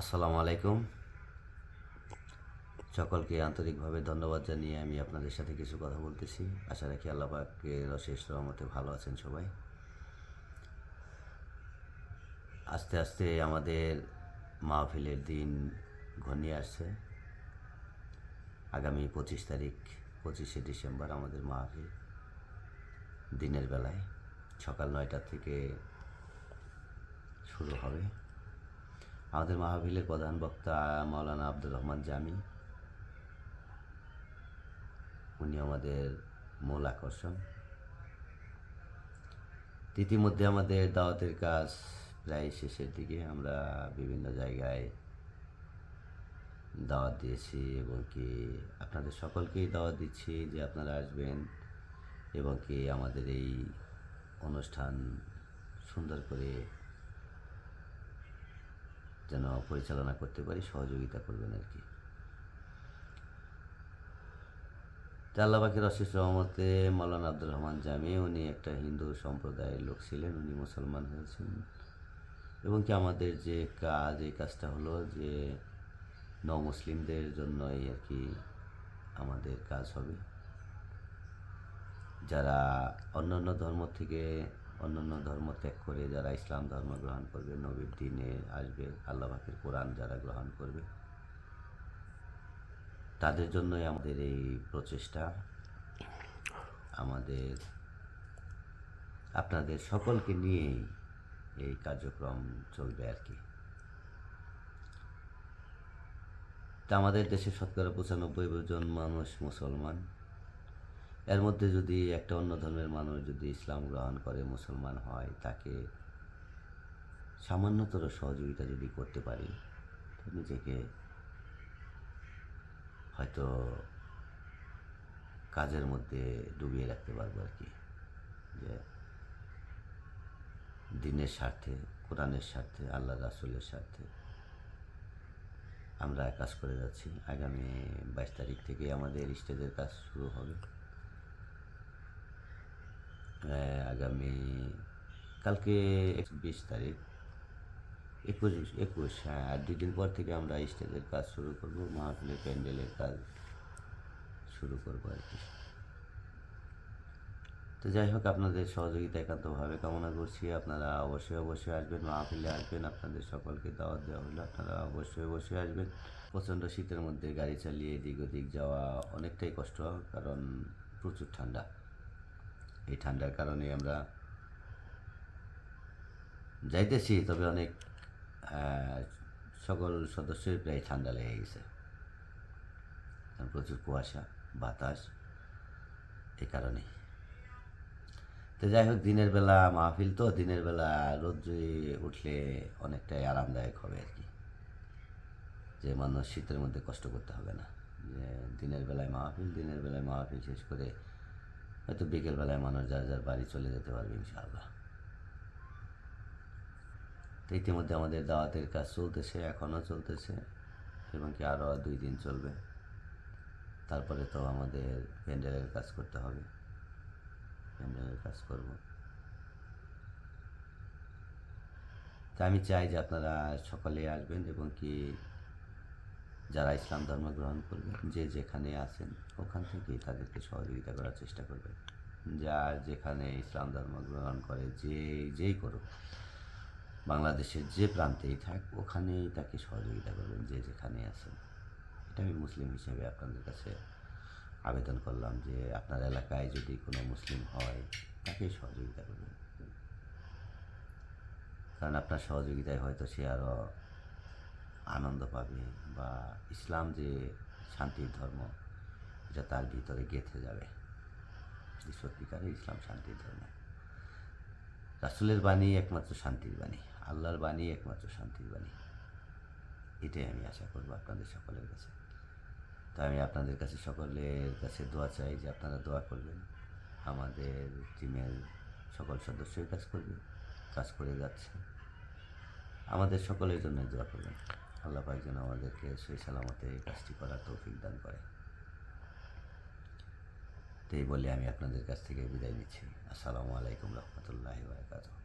আসসালামু আলাইকুম। সকলকে আন্তরিকভাবে ধন্যবাদ জানিয়ে আমি আপনাদের সাথে কিছু কথা বলতেছি। আশা রাখি আল্লাহ পাকের অশেষ রহমতে ভালো আছেন সবাই। আস্তে আস্তে আমাদের মাহফিলের দিন ঘনিয়ে আসছে। আগামী পঁচিশ তারিখ, পঁচিশে ডিসেম্বর আমাদের মাহফিল দিনের বেলায়। সকাল নয়টা থেকে শুরু হবে। আমাদের মাহফিলের প্রধান বক্তা মাওলানা আব্দুর রহমান জামি। উনি আমাদের মূল আকর্ষণ। ইতিমধ্যে আমাদের দাওয়াতের কাজ প্রায় শেষের দিকে। আমরা বিভিন্ন জায়গায় দাওয়াত দিয়েছি এবং কি আপনাদের সকলকেই দাওয়াত দিচ্ছি যে আপনারা আসবেন এবং কি আমাদের এই অনুষ্ঠান সুন্দর করে যেন পরিচালনা করতে পারি, সহযোগিতা করবেন আর কি। তা আল্লাহ পাখির অশেষ রহমতে মৌলানা আব্দুর রহমান জামি, উনি একটা হিন্দু সম্প্রদায়ের লোক ছিলেন, উনি মুসলমান হয়েছেন। এবং কি আমাদের যে কাজ, এই কাজটা হলো যে ন মুসলিমদের জন্যই আর কি আমাদের কাজ হবে। যারা অন্যান্য ধর্ম থেকে অন্যান্য ধর্ম ত্যাগ করে যারা ইসলাম ধর্ম গ্রহণ করবে, নবীর দিনে আসবে, আল্লাহ পাকের কোরআন যারা গ্রহণ করবে। তাদের জন্যই আমাদের এই প্রচেষ্টা। আমাদের, আপনাদের সকলকে নিয়েই এই কার্যক্রম চলবে আর কি। তা আমাদের দেশে শতকরা পঁচানব্বই জন মানুষ মুসলমান। এর মধ্যে যদি একটা অন্য ধর্মের মানুষ যদি ইসলাম গ্রহণ করে, মুসলমান হয়, তাকে সামান্যতর সহযোগিতা যদি করতে পারি নিজেকে হয়তো কাজের মধ্যে ডুবিয়ে রাখতে পারব আর কি। যে দিনের স্বার্থে, কোরআনের স্বার্থে, আল্লাহ রাসুলের স্বার্থে আমরা কাজ করে যাচ্ছি। আগামী বাইশ তারিখ থেকে আমাদের স্টেজের কাজ শুরু হবে। আগামী কালকে বিশ তারিখ, একুশ একুশ হ্যাঁ আর দুই দিন পর থেকে আমরা স্টেজের কাজ শুরু করব, মাহফিলের প্যান্ডেলের কাজ শুরু করব আর কি। তো যাই হোক, আপনাদের সহযোগিতা একান্তভাবে কামনা করছি। আপনারা অবশ্যই অবশ্যই আসবেন, মাহফিলে আসবেন, আপনাদের সকলকে দাওয়াত দেওয়া হলো, আপনারা অবশ্যই অবশ্যই আসবেন। প্রচণ্ড শীতের মধ্যে গাড়ি চালিয়ে এদিক ওদিক যাওয়া অনেকটাই কষ্ট, কারণ প্রচুর ঠান্ডা। এই ঠান্ডার কারণে আমরা যাইতেছি, তবে অনেক সকল সদস্যই প্রায় ঠান্ডা লেগে গেছে। প্রচুর কুয়াশা, বাতাস এই কারণে তো যাই হোক, দিনের বেলা মাহফিল তো, দিনের বেলা রোদ্রে উঠলে অনেকটাই আরামদায়ক হবে আর কি। যে মানুষ শীতের মধ্যে কষ্ট করতে হবে না। যে দিনের বেলায় মাহফিল, দিনের বেলায় মাহফিল শেষ করে হয়তো বিকেল বেলায় মানুষ যার যার বাড়ি চলে যেতে পারবে ইনশাআল্লাহ। তো ইতিমধ্যে আমাদের দাওয়াতের কাজ চলতেছে, এখনও চলতেছে, এবং কি আরও দুই দিন চলবে। তারপরে তো আমাদের প্যান্ডেলের কাজ করতে হবে। প্যান্ডেলের কাজ করব। তা আমি চাই যে আপনারা সকলে আসবেন এবং কি যারা ইসলাম ধর্ম গ্রহণ করবেন, যে যেখানে আছেন, ওখান থেকেই তাদেরকে সহযোগিতা করার চেষ্টা করবেন। যার যেখানে ইসলাম ধর্ম গ্রহণ করে, যে যেই করুক, বাংলাদেশের যে প্রান্তেই থাক, ওখানেই তাকে সহযোগিতা করবেন, যে যেখানে আছেন। এটা আমি মুসলিম হিসেবে আপনাদের কাছে আবেদন করলাম যে আপনার এলাকায় যদি কোনো মুসলিম হয় তাকেই সহযোগিতা করবেন। কারণ আপনার সহযোগিতায় হয়তো সে আরও আনন্দ পাবে বা ইসলাম যে শান্তির ধর্ম, এটা তার ভিতরে গেঁথে যাবে। সত্যিকারে ইসলাম শান্তির ধর্ম। রাসুলের বাণী একমাত্র শান্তির বাণী, আল্লাহর বাণী একমাত্র শান্তির বাণী। এটাই আমি আশা করব আপনাদের সকলের কাছে। তো আমি আপনাদের কাছে সকলের কাছে দোয়া চাই যে আপনারা দোয়া করবেন, আমাদের টিমের সকল সদস্যই কাজ করবে, কাজ করে যাচ্ছে। আমাদের সকলের জন্য দোয়া করবেন। আল্লাহ পাক যেন আমাদেরকে, সেই সালামতে এই কাজটি করার তৌফিক দান করে। তো এই বলে আমি আপনাদের কাছ থেকে বিদায় নিচ্ছি। আসসালামু আলাইকুম রহমতুল্লাহ বারকাতুহ।